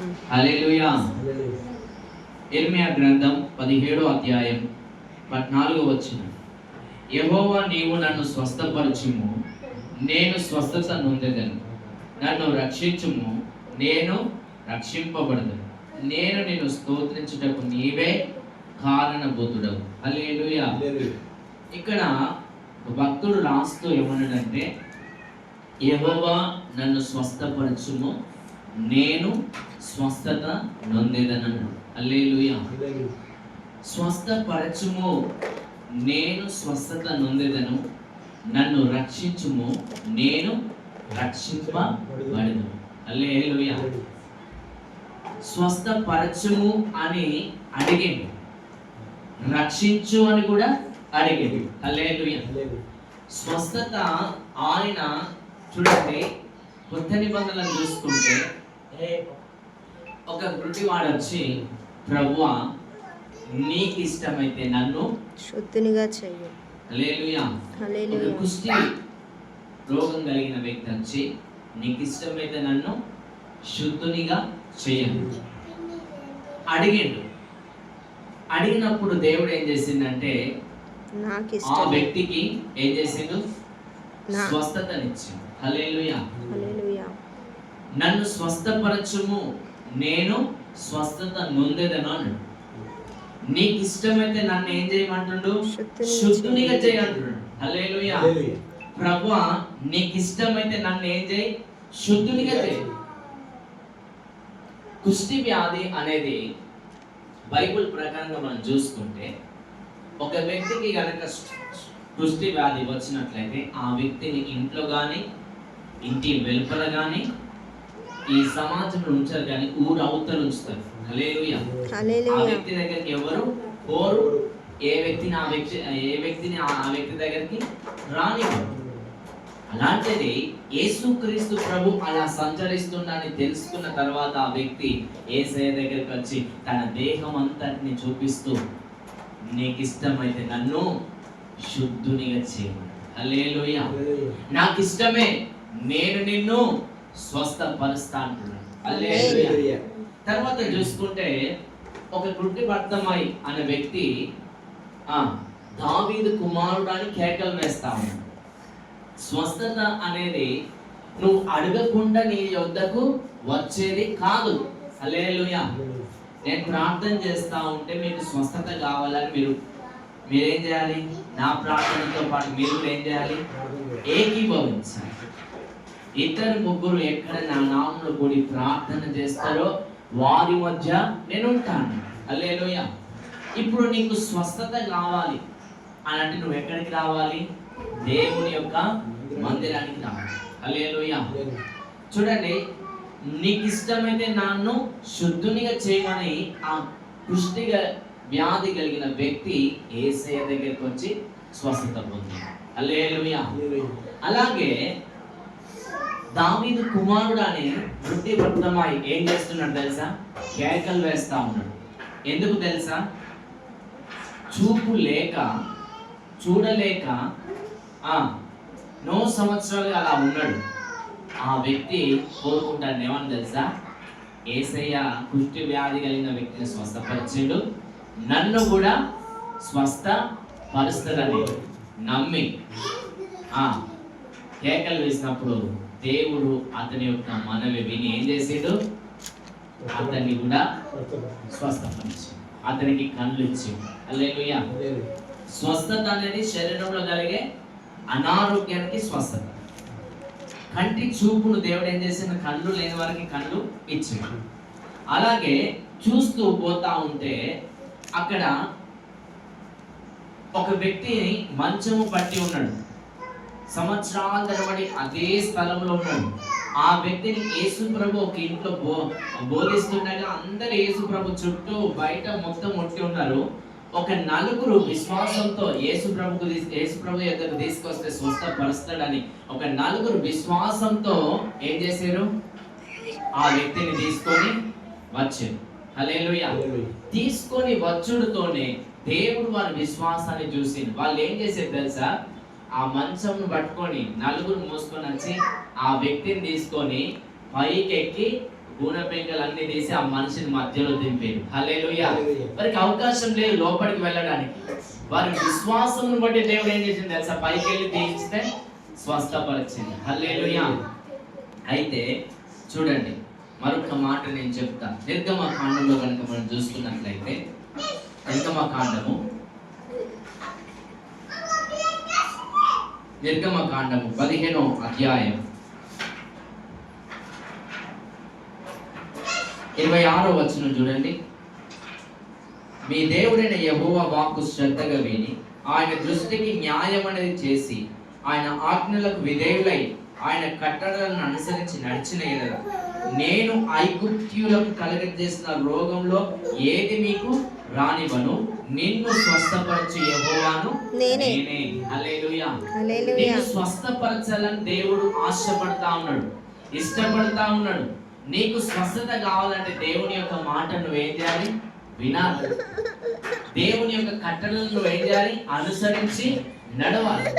హల్లెలూయా. ఇర్మియా గ్రంథం పదిహేడో అధ్యాయం పద్నాలుగో వచ్చిన యెహోవా నీవు నన్ను స్వస్థపరచుము నేను స్వస్థత నొందెదను. నన్ను రక్షించుము నేను రక్షింపబడదు నేను నిన్ను స్తోత్రించుటకు నీవే కారణభూతుడవు. హల్లెలూయా. ఇక్కడ భక్తుడు రాస్తూ ఏమన్నాడంటే యెహోవా నన్ను స్వస్థపరచుము నేను స్వస్థత నొందేదనను. అల్లేలుయా స్వస్థపరచుము. నేను స్వస్థత నొందేదను. నన్ను రక్షించుము. నేను రక్షింపబడను అల్లేలుయా స్వస్థపరచుము అని అడిగింది రక్షించు అని కూడా అడిగింది అల్లేలుయా స్వస్థత ఆయన చూడండి కొత్త నిబంధనలు చూసుకుంటే ఒక గుడ్డివాడు వచ్చి ప్రభువా నీకు ఇష్టమైతే నన్ను శుద్ధినిగా చెయ్యి. హల్లెలూయా. ఒక హల్లెలూయా కుష్టి రోగం కలిగిన వ్యక్తి వచ్చి నీకు ఇష్టమైతే నన్ను శుద్ధునిగా చేయండి అడిగిండు. అడిగినప్పుడు దేవుడు ఏం చేసిందంటే నాకు ఆ వ్యక్తికి ఏం చేసిండు? హల్లెలూయా. హల్లెలూయా. నన్ను స్వస్థపరచుము. నేను స్వస్థత నొందేదను అన్నాడు. నీకు ఇష్టమైతే నన్ను ఏం చేయమంటుండు? శుద్ధిని శుద్ధునిగా చేయంటున్నాడు హల్లెలూయా. ప్రభువా నీకు ఇష్టమైతే నన్ను ఏం చేయి? శుద్ధునిగా చేయి. కుష్టి వ్యాధి అనేది బైబిల్ ప్రకారంగా మనం చూసుకుంటే ఒక వ్యక్తికి గనక కుష్టి వ్యాధి వచ్చినట్లయితే ఆ వ్యక్తిని ఇంట్లో కానీ ఇంటి వెలుపల కానీ ఈ సమాజంలో ఉంచారు కానీ ఊరు అవతల ఉంచుతారు. హల్లెలూయా. ఆ వ్యక్తి దగ్గరికి ఎవరు? పోరు. ఏ వ్యక్తిని ఆ వ్యక్తి ఏ వ్యక్తిని ఆ వ్యక్తి దగ్గరికి రానివ్వరు. అలాంటిది యేసుక్రీస్తు ప్రభు అలా సంచరిస్తుందని తెలుసుకున్న తర్వాత ఆ వ్యక్తి ఏసయ్య దగ్గరికి వచ్చి తన దేహం అంతటిని చూపిస్తూ నీకు ఇష్టమైతే నన్ను శుద్ధునిగా చేయమని. హల్లెలూయా. నాకు ఇష్టమే నేను నిన్ను స్వస్థపరుస్తా హల్లెలూయా తర్వాత చూసుకుంటే ఒక గుడ్డి భర్తమాయి అనే వ్యక్తి ఆ దావీదు కుమారుడు అని కేకలు వేస్తా ఉన్నాడు. స్వస్థత అనేది నువ్వు అడగకుండా నీ యొద్దకు వచ్చేది కాదు. హల్లెలూయా నేను ప్రార్థన చేస్తా ఉంటే మీకు స్వస్థత కావాలని మీరు మీరేం చేయాలి? నా ప్రార్థనతో పాటు మీరు ఏం చేయాలి? ఏకీభవించాలి. ఇద్దరు ముగ్గురు ఎక్కడ నా నామంలో కూడి ప్రార్థన చేస్తారో వారి మధ్య నేను ఉంటాను అల్లేలోయ ఇప్పుడు నీకు స్వస్థత కావాలి అని అంటే నువ్వు ఎక్కడికి రావాలి? దేవుని యొక్క మందిరానికి రావాలి. అల్లేలోయ చూడండి నీకు ఇష్టమైతే నన్ను శుద్ధునిగా చేయమని ఆ కుష్టిగా వ్యాధి కలిగిన వ్యక్తి ఏసయ్య దగ్గరికి వచ్చి స్వస్థత పొందాడు. అల్లేలుయా అలాగే దావీదు కుమారుడు అనే వృద్ధి వృద్ధమాయి ఏం చేస్తున్నాడు తెలుసా? కేకలు వేస్తా ఉన్నాడు. ఎందుకు తెలుసా? చూపు లేక చూడలేక ఆ నో సంవత్సరాలు అలా ఉన్నాడు. ఆ వ్యక్తి కోరుకుంటాడు ఏమని తెలుసా? ఏసయ్య కుష్టి వ్యాధి కలిగిన వ్యక్తిని స్వస్థపరిచిండు. నన్ను కూడా స్వస్థ పరుస్తుందని నమ్మి ఆ కేకలు వేసినప్పుడు దేవుడు అతని యొక్క మనవి విని ఏం చేసాడు? అతన్ని కూడా స్వస్థపరిచి అతనికి కళ్ళు ఇచ్చి అల్లేలుయా స్వస్థత అనేది శరీరంలో కలిగే అనారోగ్యానికి స్వస్థత. కంటి చూపును దేవుడు ఏం చేసిన కళ్ళు లేని వారికి కళ్ళు ఇచ్చిండు. అలాగే చూస్తూ పోతా ఉంటే అక్కడ ఒక వ్యక్తిని మంచము పట్టి ఉన్నాడు. సంవత్సరాల తరబడి అదే స్థలంలో ఉన్నాడు. ఆ వ్యక్తిని యేసు ప్రభు ఒక ఇంట్లో బో బోధిస్తుండగా అందరు యేసు ప్రభు చుట్టూ బయట మొత్తం ఒట్టి ఉన్నారు. ఒక నలుగురు విశ్వాసంతో యేసు ప్రభుకు యేసు ప్రభు ఎద్దకు తీసుకొస్తే స్వస్థపరుస్తాడని ఒక నలుగురు విశ్వాసంతో ఏం చేశారు? ఆ వ్యక్తిని తీసుకొని వచ్చారు. హల్లెలూయా. తీసుకొని వచ్చుడుతోనే దేవుడు వారి విశ్వాసాన్ని చూసి వాళ్ళు ఏం చేసేది తెలుసా? ఆ మంచంను పట్టుకొని నలుగురు మోసుకొని వచ్చి ఆ వ్యక్తిని తీసుకొని పైకి ఎక్కి అన్ని తీసి ఆ మనిషిని మధ్యలో దింపారు. హల్లెలూయా. వారికి అవకాశం లేదు లోపలికి వెళ్ళడానికి. వారి విశ్వాసం బట్టి దేవుడు ఏం చేసింది తెలుసా? పైకి వెళ్ళి తీయిస్తే స్వస్థపరిచింది హల్లెలూయా. అయితే చూడండి మరొక మాట నేను చెప్తా. నిర్గమ కాండంలో కనుక మనం చూసుకున్నట్లయితే నిర్గమ కాండము నిర్గమ కాండము పదిహేనో అధ్యాయం. ఇరవై ఆరో వచనం చూడండి. మీ దేవుడైన యహోవ వాక్కు శ్రద్ధగా విని ఆయన దృష్టికి న్యాయం అనేది చేసి ఆయన ఆజ్ఞలకు విధేయులై ఆయన కట్టడలను అనుసరించి నడిచిన ఎడల నేను ఐగుప్త్యులకు కలగజేసిన రోగంలో ఏది మీకు రానివను నిన్ను స్వస్థపరచు యెహోవాను నేనే. హల్లెలూయా. హల్లెలూయా. నిన్ను స్వస్థపరచాలని దేవుడు ఆశపడతా ఉన్నాడు. ఇష్టపడతా ఉన్నాడు. నీకు స్వస్థత కావాలంటే దేవుని యొక్క మాట నువ్వేం చేయాలి? వినాలి. దేవుని యొక్క కట్టడలను నువ్వేం చేయాలి? అనుసరించి నడవాలి.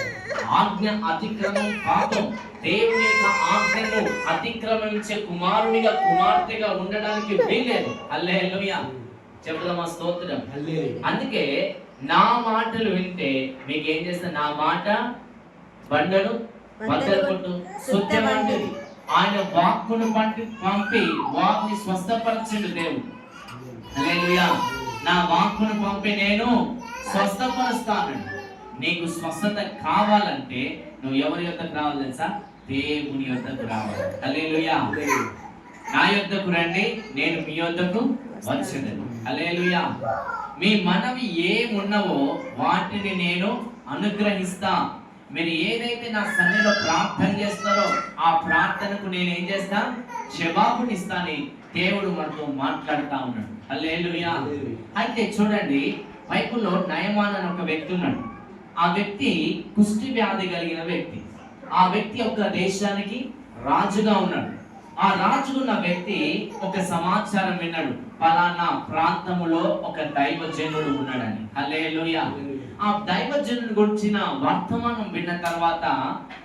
ఆజ్ఞ అతిక్రమం పాపం. దేవుని యొక్క ఆజ్ఞను అతిక్రమించే కుమారునిగా కుమార్తెగా ఉండడానికి వీలేదు అల్లెలుయా చెప్పుదామా స్తోత్రం? హల్లెలూయా. అందుకే నా మాటలు వింటే మీకు ఏం చేస్తా నా మాట బండను సుత్యమంటిది ఆయన వాక్కును పంపి పంపి వాక్ని స్వస్థపరచుడు దేవుడు. హల్లెలూయా. నా వాక్కును పంపి నేను స్వస్థపరుస్తాను. నీకు స్వస్థత కావాలంటే నువ్వు ఎవరి యొద్దకు రావాలి తెలుసా? దేవుని యొద్దకు రావాలి. హల్లెలూయా. హల్లెలూయా. నా యొద్దకు రండి నేను మీ యొద్దకు వచ్చేదను హల్లెలూయా. మీ మనవి ఏమున్నవో వాటిని నేను అనుగ్రహిస్తా. మీరు ఏదైతే నా సన్నిలో ప్రార్థన చేస్తారో ఆ ప్రార్థనకు నేను ఏం చేస్తా? జవాబునిస్తాని. దేవుడు మనతో మాట్లాడుతా ఉన్నాడు. హల్లెలూయా. అయితే చూడండి బైబిల్లో నయమాన్ అని ఒక వ్యక్తి ఉన్నాడు. ఆ వ్యక్తి కుష్టి వ్యాధి కలిగిన వ్యక్తి. ఆ వ్యక్తి ఒక దేశానికి రాజుగా ఉన్నాడు. ఆ రాజుకున్న వ్యక్తి ఒక సమాచారం విన్నాడు. పలానా ప్రాంతములో ఒక దైవజనుడు ఉన్నాడని. హల్లెలూయా. ఆ దైవజనుడు గురించిన వర్తమానం విన్న తర్వాత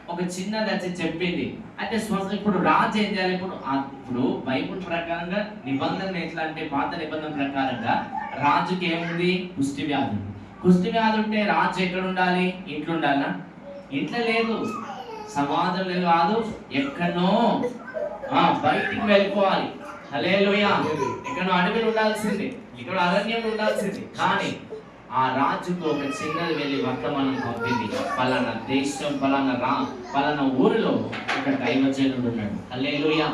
ఒక చిన్నది వచ్చి చెప్పింది. అయితే ఇప్పుడు రాజు ఏం చేయాలి? ఇప్పుడు ఇప్పుడు బైబుల్ ప్రకారంగా నిబంధన ఎట్లా అంటే పాత నిబంధన ప్రకారంగా రాజుకి ఏముంది? కుష్టి వ్యాధి. కుష్టి వ్యాధి ఉంటే రాజు ఎక్కడ ఉండాలి ఇంట్లో ఉండాలా? ఇంట్లో లేదు. సమాజం లేదు కాదు. ఎక్కడనో ఆ బయటికి వెళ్ళిపోవాలి. హలేలుయా ఇక్కడ అడవిలో ఉండాల్సింది. ఇక్కడ అరణ్యంలో ఉండాల్సింది. కానీ ఆ రాజుకు ఒక చిన్నది వెళ్ళి వర్తమానం పంపింది. పలానా దేశం పలానా రా పలానా ఊరిలో ఒక దైవజనుడు ఉన్నాడు. హలేలుయా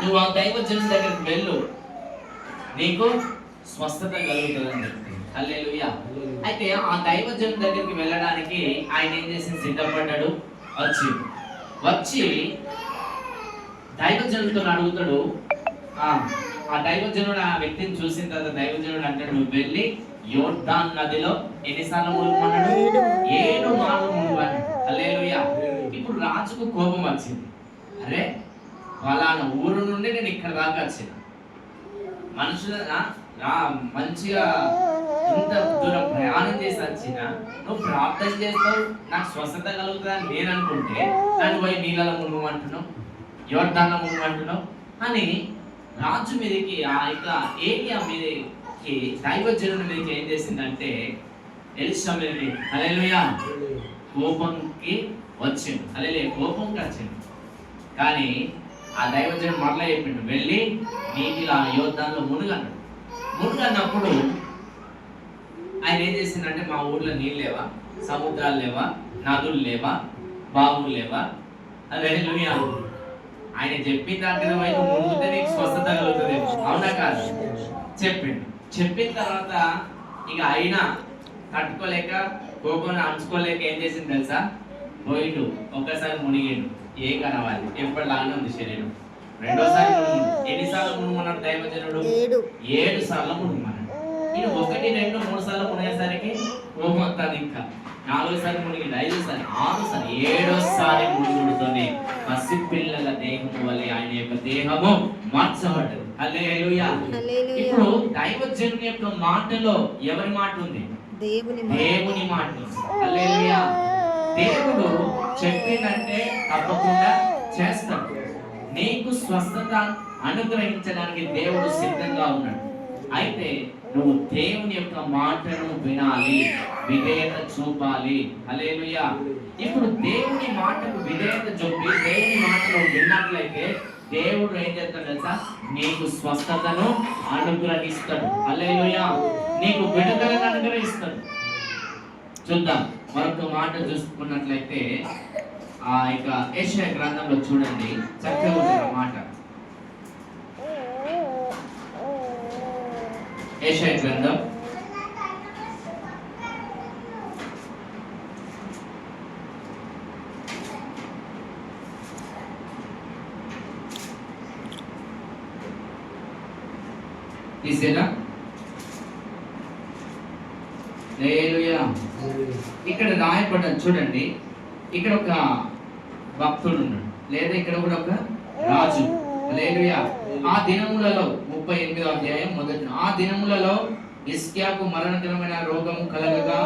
నువ్వు ఆ దైవజనుడి దగ్గరికి వెళ్ళు. నీకు స్వస్థత కలుగుతుందని చెప్పింది అయితే ఆ దైవజనుడి దగ్గరికి వెళ్ళడానికి ఆయన ఏం చేసి సిద్ధపడ్డాడు? వచ్చి వచ్చి దైవజనుడితో అడుగుతాడు. ఆ దైవజనుడు ఆ వ్యక్తిని చూసిన తర్వాత దైవజనుడు అంటాడు నువ్వు వెళ్ళి యోర్ధాన్ నదిలో ఎన్నిసార్లు మునుగుమన్నాడు ఏడు మార్లు మునుగమన్నాడు ఇప్పుడు రాజుకు కోపం వచ్చింది. అరే ఫలానా ఊరు నుండి నేను ఇక్కడ దాకా వచ్చిన. మనుషుల నా- మంచిగా ఇంత దూరం ప్రయాణం చేసి వచ్చిన. నువ్వు ప్రార్థన చేస్తావు నాకు స్వస్థత కలుగుతుందని నేను అనుకుంటే దాన్ని పోయి నీళ్ళలో మునుగమంటున్నావు యువర్ధాన్లో మునుగమంటున్నావు అని రాజు మీదకి ఆ యొక్క ఏరియా మీదకి దైవజనుడి మీదకి ఏం చేసిందంటే ఎలిసా మీదకి హల్లెలూయా కోపంకి వచ్చిండు. అలే కోపంకి వచ్చిండు కానీ ఆ దైవజనుడు మరలా చెప్పిండు వెళ్ళి నీటిలో ఆ యోద్ధాల్లో మునుగన్నాడు మునుగన్నప్పుడు ఆయన ఏం చేసిందంటే మా ఊర్లో నీళ్ళు లేవా సముద్రాలు లేవా నదులు లేవా బావులు లేవా? అదే ఆయన చెప్పిన దాంట్లో మునుగుతే నీకు స్వస్థత కలుగుతుంది. అవునా కాదు? చెప్పిండు. చెప్పిన తర్వాత ఇక అయినా తట్టుకోలేక కోపం అంచుకోలేక ఏం చేసింది తెలుసా? పోయిండు. ఒక్కసారి మునిగిండు. ఏ కనవాలి ఎప్పటిలాగానే ఉంది శరీరం? రెండోసారి ఎన్నిసార్లు మునుమన్నాడు దైవజనుడు? ఏడు. ఏడు సార్లు మునుగమన్నాడు. ఈయన ఒకటి రెండు మూడు సార్లు మునిగేసరికి కోపం వస్తుంది ఇంకా. నాలుగోసారి మునిగిండు. ఐదోసారి ఆరోసారి ఏడోసారి మునుగుడుతోనే పసి పిల్లల దేహము వలె ఆయన యొక్క దేహము మార్చబడ్డది. ఇప్పుడు దైవజనుని యొక్క మాటలో ఎవరి మాట ఉంది? దేవుని మాట. దేవుడు చెప్పిందంటే తప్పకుండా చేస్తాడు నీకు స్వస్థత అనుగ్రహించడానికి దేవుడు సిద్ధంగా ఉన్నాడు. అయితే నువ్వు దేవుని యొక్క మాటను వినాలి. విధేయత చూపాలి. హల్లెలూయా. ఇప్పుడు దేవుని మాటకు విధేయత చూపి దేవుని మాటను విన్నట్లయితే దేవుడు ఏం చేస్తాడు తెలుసా? నీకు స్వస్థతను అనుగ్రహిస్తాడు. హల్లెలూయా. నీకు విడుదలను అనుగ్రహిస్తాడు. చూద్దాం. మరొక మాట చూసుకున్నట్లయితే ఆ యొక్క ఏషియా గ్రంథంలో చూడండి. చక్కగా ఉంది మాట. ఏషియా గ్రంథం. తీసేనా? ఇక్కడ రాయబడ్డది చూడండి. ఇక్కడ ఒక భక్తుడు ఉన్నాడు లేదా ఇక్కడ కూడా ఒక రాజు. హల్లెలూయా. ఆ దినములలో ముప్పై ఎనిమిదో అధ్యాయం మొదటి ఆ దినములలో ఇస్కియాకు మరణకరమైన రోగము కలగగా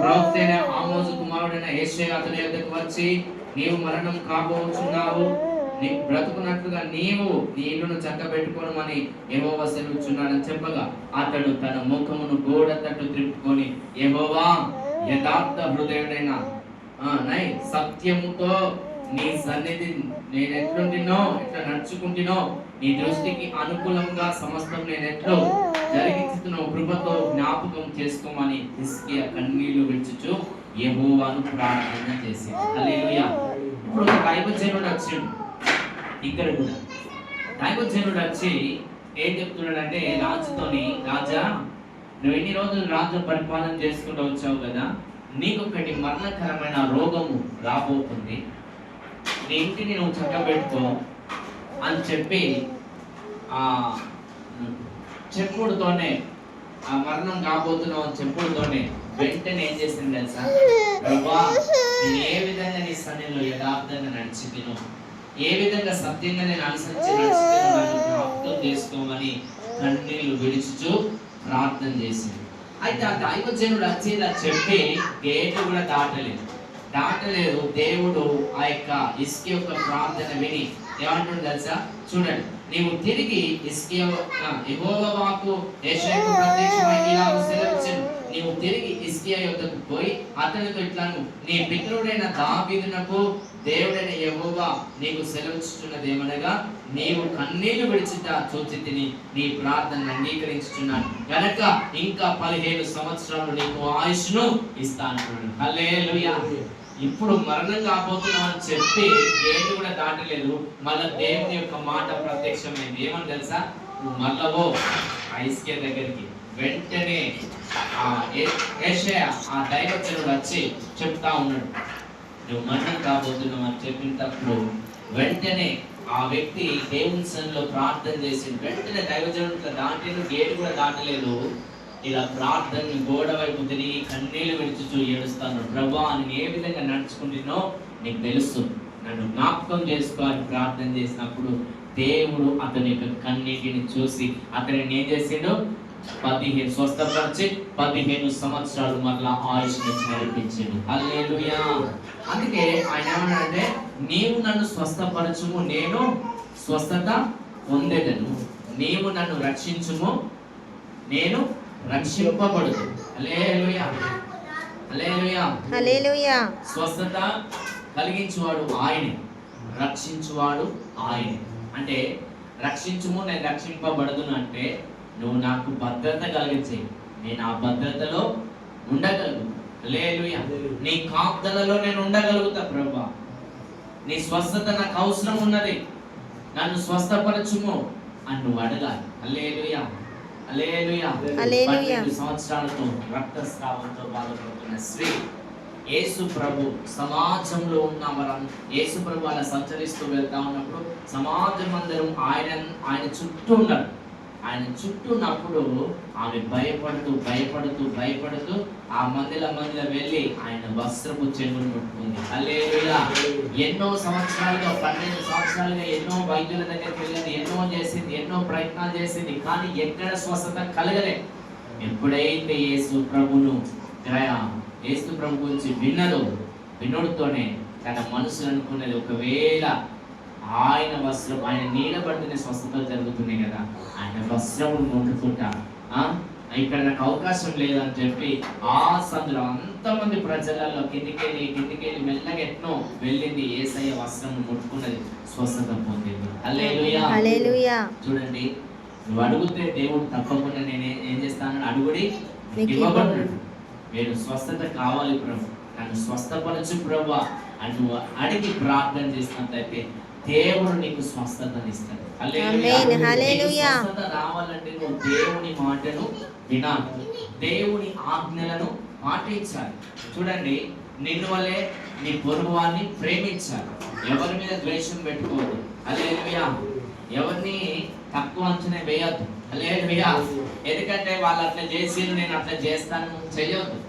ప్రవక్త అయిన ఆమోజు కుమారుడైన ఏషయ అతని యొద్దకు వచ్చి నీవు మరణం కాబోచున్నావు నీ బ్రతుకున్నట్లుగా నీవు నీ ఇల్లును చక్కబెట్టుకోనమని యెహోవా సెలవుచున్నాడని చెప్పగా అతడు తన ముఖమును గోడ తట్టు త్రిప్పుకొని యెహోవా యథార్థ హృదయుడైన నై సత్యముతో నీ సన్నిధి నేను ఎట్లుంటినో ఎట్లా నడుచుకుంటునో నీ దృష్టికి అనుకూలంగా సమస్తం నేను ఎట్లు జరిగించుతున్న కృపతో జ్ఞాపకం చేసుకోమని హిస్కియా కన్నీళ్ళు విడుచుచు యెహోవాను ప్రార్థన చేసి హల్లెలూయా ఇప్పుడు ఒక దైవజనుడు వచ్చిండు. ఇక్కడ కూడా. దైవజనుడు వచ్చి ఏం చెప్తున్నాడంటే రాజుతోని రాజా నువ్వు ఎన్ని రోజులు రాజు పరిపాలన చేసుకుంటూ వచ్చావు కదా? నీకు ఒకటి మరణకరమైన రోగము రాబోతుంది. నీ ఇంటిని నువ్వు చక్కబెట్టుకో అని చెప్పి ఆ చెప్పుడుతోనే ఆ మరణం కాబోతున్నావు అని చెప్పుడుతోనే వెంటనే ఏం చేసింది తెలుసా? ప్రభా నేను ఏ విధంగా నీ సన్నిలో యథార్థంగా నడిచి తిను? ఏ విధంగా సత్యంగా నేను అనుసరించి నడిచి జ్ఞాపకం చేసుకోమని కన్నీళ్ళు విడిచుచు ప్రార్థన చేసింది అయితే ఆ దైవజనుడు వచ్చి ఇలా చెప్పి గేటు కూడా దాటలేదు. దాటలేదు. దేవుడు ఆ యొక్క ఇస్కి యొక్క ప్రార్థన విని ఏమంటుంది తెలుసా? చూడండి. నీవు తిరిగి ఇస్కి ఎగోవాకు ఏషకు ప్రత్యక్షమై ఇలా సెలవిచ్చాను. నీవు తిరిగి ఇస్కియా యొక్కకు పోయి అతనితో ఇట్లా నీ పితృడైన దాబీదునకు దేవుడైన యహోవా నీకు సెలవిచ్చుచున్నది ఏమనగా నీవు కన్నీళ్ళు విడిచిట చూచి తిని నీ ప్రార్థన అంగీకరించుచున్నాను. గనక ఇంకా పదిహేను సంవత్సరాలు నీకు ఆయుష్ను ఇస్తాను హల్లెలూయా. ఇప్పుడు మరణం కాబోతున్నావు అని చెప్పి గేటు కూడా దాటలేదు. మళ్ళా దేవుని యొక్క మాట ప్రత్యక్షమైంది. ఏమని తెలుసా? నువ్వు మళ్ళవో ఐస్కే దగ్గరికి. వెంటనే ఆ ఏ- ఏషయ ఆ దైవజనుడు వచ్చి చెప్తా ఉన్నాడు. నువ్వు మరణం కాబోతున్నావు అని చెప్పినప్పుడు వెంటనే ఆ వ్యక్తి దేవుని సన్నిలో ప్రార్థన చేసి వెంటనే దైవజనుడు ఇట్లా దాటిను గేటు కూడా దాటలేదు. ఇలా ప్రార్థన గోడ వైపు తిరిగి కన్నీళ్ళు విడిచుచూ ఏడుస్తాను. ప్రభా నేను ఏ విధంగా నడుచుకుంటున్నో నీకు తెలుసు. నన్ను జ్ఞాపకం చేసుకోవాలని ప్రార్థన చేసినప్పుడు దేవుడు అతని యొక్క కన్నీటిని చూసి అతనిని ఏం చేసాడు? పదిహేను స్వస్థపరిచి పదిహేను సంవత్సరాలు మరలా ఆయుష్ నడిపించిండు హల్లెలూయా. అందుకే ఆయన ఏమన్నాడంటే నీవు నన్ను స్వస్థపరచుము నేను స్వస్థత పొందేదను. నీవు నన్ను రక్షించుము నేను రక్షింపబడదు హల్లెలూయా. హల్లెలూయా. హల్లెలూయా. స్వస్థత కలిగించువాడు ఆయనే. రక్షించువాడు ఆయనే. అంటే రక్షించుము నేను రక్షింపబడదును అంటే నువ్వు నాకు భద్రత కలిగించే. నేను ఆ భద్రతలో ఉండగలను. హల్లెలూయా. నీ కాపుదలలో నేను ఉండగలుగుతా ప్రభా. నీ స్వస్థత నాకు అవసరం ఉన్నది. నన్ను స్వస్థపరచుము అని నువ్వు అడగాలి. పన్నెండు సంవత్సరాలతో రక్తస్రావంతో బాధపడుతున్న స్త్రీ యేసు ప్రభు సమాజంలో ఉన్న వరం యేసు ప్రభు అలా సంచరిస్తూ వెళ్తా ఉన్నప్పుడు సమాజం అందరం ఆయన ఆయన చుట్టూ ఉన్నారు. ఆయన చుట్టూ ఉన్నప్పుడు ఆమె భయపడుతూ భయపడుతూ భయపడుతూ ఆ మందిల మందిల వెళ్ళి ఆయన వస్త్రపు చెంగును ముట్టుకుంది. హల్లెలూయా! ఎన్నో సంవత్సరాలుగా పన్నెండు సంవత్సరాలుగా ఎన్నో వైద్యుల దగ్గరికి వెళ్ళింది ఎన్నో చేసింది ఎన్నో ప్రయత్నాలు చేసింది కానీ ఎక్కడ స్వస్థత కలగలే. ఎప్పుడైతే యేసు ప్రభును యేసు ప్రభు గురించి విన్నదో వినుడుతోనే తన మనసు అనుకున్నది. ఒకవేళ ఆయన వస్త్రం ఆయన నీడబడిన స్వస్థతలు జరుగుతున్నాయి కదా. ఆయన వస్త్రం ముట్టుకుంటా? ఇక్కడ నాకు అవకాశం లేదని చెప్పి ఆ సందులో అంతమంది ప్రజలలో కిందికెళ్ళి కిందికెళ్ళి మెల్లగా ఎట్నో వెళ్ళింది ఏసయ్య వస్త్రం ముట్టుకున్నది స్వస్థత పొందింది. చూడండి నువ్వు అడిగితే దేవుడు తప్పకుండా నేను ఏ- చేస్తానని అడుగుడి నీకు ఇవ్వబడుతుంది నేను స్వస్థత కావాలి ప్రభు. నన్ను స్వస్థపరచు ప్రభు అని నువ్వు అడిగి ప్రార్థన చేసినట్లయితే దేవుడు నీకు స్వస్థతని ఇస్తాడు. రావాలంటే నువ్వు దేవుని మాటను వినాలి. దేవుని ఆజ్ఞలను పాటించాలి. చూడండి నిన్ను వల్లే నీ పొరుగు వారిని ప్రేమించాలి. ఎవరి మీద ద్వేషం పెట్టుకోవద్దు. హల్లెలూయా. ఎవరిని తక్కువ అంచనా వేయొద్దు. హల్లెలూయా. ఎందుకంటే వాళ్ళు అట్లా చేసి నేను అట్లా చేస్తాను చేయొద్దు.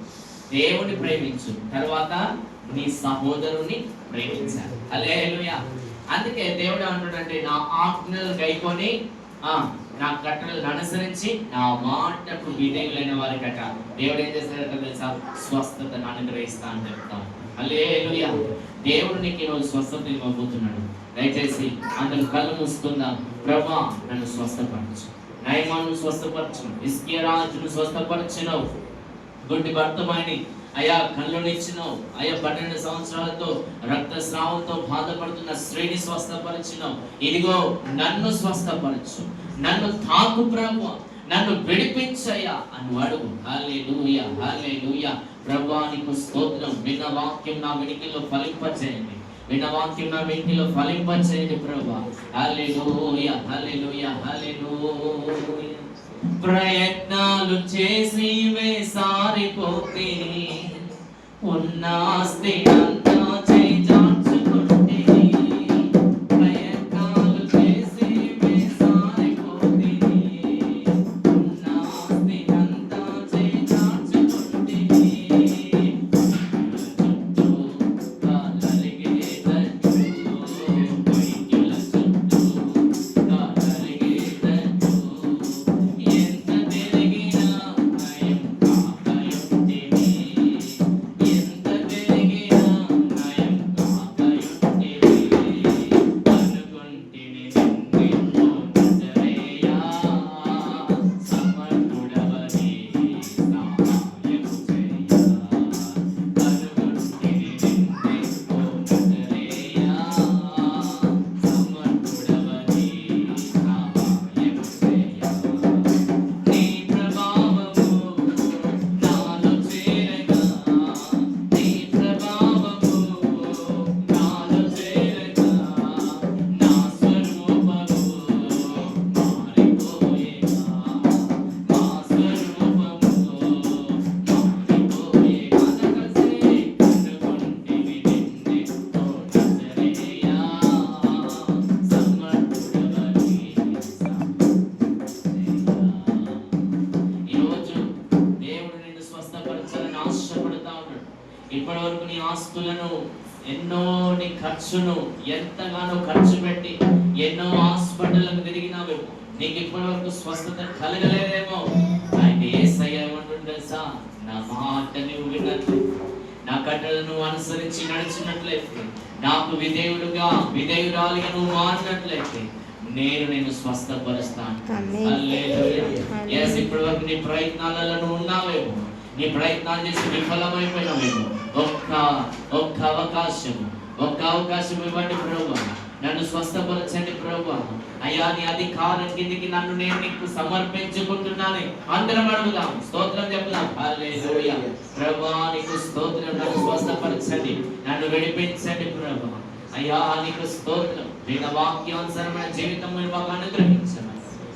దేవుని ప్రేమించు. తర్వాత నీ సహోదరుని ప్రేమించాలి. హల్లెలూయా. అందుకే దేవుడు అంటున్నాడంటే నా ఆజ్ఞలు గైకొని ఆ నా కట్టలను అనుసరించి నా మాటకు విధేయులైన వారికట దేవుడు ఏం చేస్తాడట తెలుసా? స్వస్థతను అనుగ్రహిస్తా అని చెప్తాం అల్లే దేవుడు నీకు ఈరోజు స్వస్థత ఇవ్వబోతున్నాడు. దయచేసి అందరూ కళ్ళు మూసుకుందాం. ప్రభా నన్ను స్వస్థపరచు. నయమాను స్వస్థపరచు. ఇస్కియ రాజును స్వస్థపరచును గుడ్డి భర్తమాని అయా కళ్ళునిచ్చినావు అయా పన్నెండు సంవత్సరాలతో రక్తస్రావంతో బాధపడుతున్న స్త్రీని స్వస్థపరిచినావు. ఇదిగో నన్ను స్వస్థపరచు నన్ను తాకు ప్రభు నన్ను విడిపించయ్యా అని అడుగు హల్లెలూయా హాలే ప్రభువా ప్రభానికి స్తోత్రం. విన్న వాక్యం నా వెనికిలో ఫలింపచేయండి. విన్న వాక్యం నా వెనికిలో ఫలింపచేయండి ప్రభు హాలే హల్లెలూయా హాలే ప్రయత్నాలు చేసి వేసారిపోతే உன்னாஸ்தி நந்தோ ஜெய ఖర్చును ఎంతగానో ఖర్చు పెట్టి ఎన్నో హాస్పిటల్లకు తిరిగినావేమో నీకు ఇప్పటి వరకు స్వస్థత కలగలేదేమో. ఆయన తెలుసా? నా మాట నువ్వు విన్నట్లు నా కట్టలను అనుసరించి నడిచినట్లయితే నాకు విధేయుడుగా విధేయురాలిగా నువ్వు మారినట్లయితే నేను నేను స్వస్థపరుస్తాను. ఇప్పటి వరకు నీ ప్రయత్నాలలో నువ్వు ఉన్నావేమో. నీ ప్రయత్నాలు చేసి విఫలమైపోయినావేమో. ఒక్క ఒక్క అవకాశం ఒక్క అవకాశం ఇవ్వండి ప్రభు. నన్ను స్వస్థపరచండి ప్రభు. అయ్యా నీ అధికారం కిందికి నన్ను నేను నీకు సమర్పించుకుంటున్నాను. అందరం అడుగుదాం. స్తోత్రం చెప్దాం. హల్లెలూయా. ప్రభా నీకు స్తోత్రం. నన్ను స్వస్థపరచండి. నన్ను విడిపించండి ప్రభు. అయ్యా నీకు స్తోత్రం. విన వాక్యానుసరమైన జీవితం మాకు అనుగ్రహించండి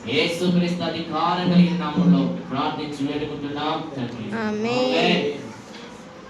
యేసుక్రీస్తు అధికారం కలిగిన నామంలో ప్రార్థించి వేడుకుంటున్నాం. తండ్రి. ఆమేన్.